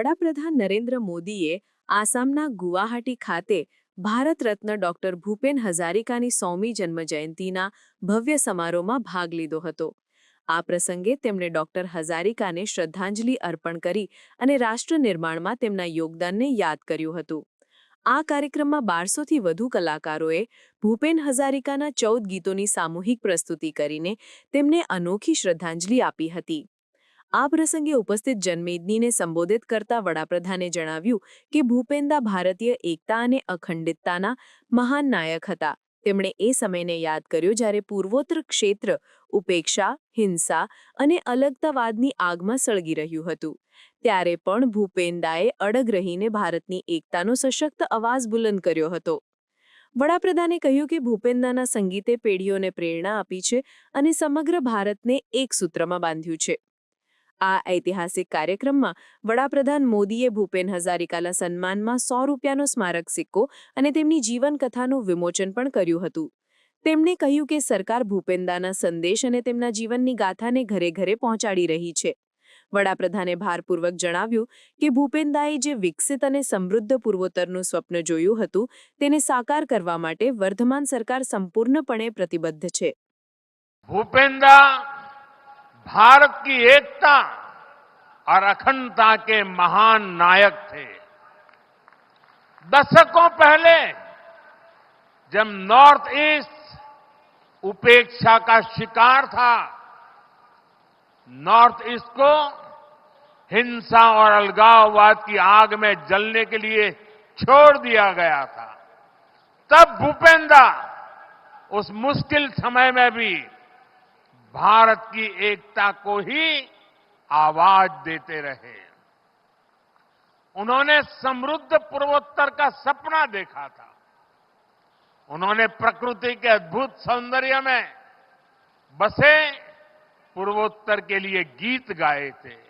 વડાપ્રધાન નરેન્દ્ર મોદીએ આસામના ગુવાહાટી ખાતે ભારત રત્ન ડોક્ટર ભૂપેન હઝારિકાની સોમી જન્મજયંતિના ભવ્ય સમારોહમાં ભાગ લીધો હતો. આ પ્રસંગે તેમણે ડોક્ટર હઝારિકાને શ્રદ્ધાંજલિ અર્પણ કરી અને રાષ્ટ્ર નિર્માણમાં તેમના યોગદાનને યાદ કર્યું હતું. આ કાર્યક્રમમાં બારસોથી વધુ કલાકારોએ ભૂપેન હઝારિકાના ચૌદ ગીતોની સામૂહિક પ્રસ્તુતિ કરીને તેમને અનોખી શ્રદ્ધાંજલિ આપી હતી. આ પ્રસંગે ઉપસ્થિત જનમેદનીને સંબોધિત કરતા વડાપ્રધાને જણાવ્યું કે ભૂપેન્દા ભારતીય એકતા અને અખંડિતતાના મહાન નાયક હતા. તેમણે એ સમયને યાદ કર્યો જ્યારે પૂર્વોત્તર ક્ષેત્ર ઉપેક્ષા, હિંસા અને અલગતાવાદની આગમાં સળગી રહ્યું હતું. ત્યારે પણ ભૂપેન્દાએ અડગ રહીને ભારતની એકતાનો સશક્ત અવાજ બુલંદ કર્યો હતો. વડાપ્રધાને કહ્યું કે ભૂપેન્દાના સંગીતે પેઢીઓને પ્રેરણા આપી છે અને સમગ્ર ભારતને એક સૂત્રમાં બાંધ્યું છે. આ ઐતિહાસિક કાર્યક્રમમાં વડાપ્રધાન મોદીએ ભૂપેન હજારિકાના સન્માનમાં સો રૂપિયાનો સ્મારક સિક્કો અને તેમની જીવનકથાનું વિમોચન પણ કર્યું હતું. તેમણે કહ્યું કે સરકાર ભૂપેન્દાના સંદેશ અને તેમના જીવનની ગાથાને ઘરે ઘરે પહોંચાડી રહી છે. વડાપ્રધાને ભારપૂર્વક જણાવ્યું કે ભૂપેન્દાએ જે વિકસિત અને સમૃદ્ધ પૂર્વોત્તરનું સ્વપ્ન જોયું હતું, તેને સાકાર કરવા માટે વર્ધમાન સરકાર સંપૂર્ણપણે પ્રતિબદ્ધ છે. ભૂપેન્દા भारत की एकता और अखंडता के महान नायक थे। दशकों पहले जब नॉर्थ ईस्ट उपेक्षा का शिकार था, नॉर्थ ईस्ट को हिंसा और अलगाववाद की आग में जलने के लिए छोड़ दिया गया था। तब भूपेंद्र उस मुश्किल समय में भी भारत की एकता को ही आवाज़ देते रहे। उन्होंने समृद्ध पूर्वोत्तर का सपना देखा था। उन्होंने प्रकृति के अद्भुत सौंदर्य में बसे पूर्वोत्तर के लिए गीत गाए थे।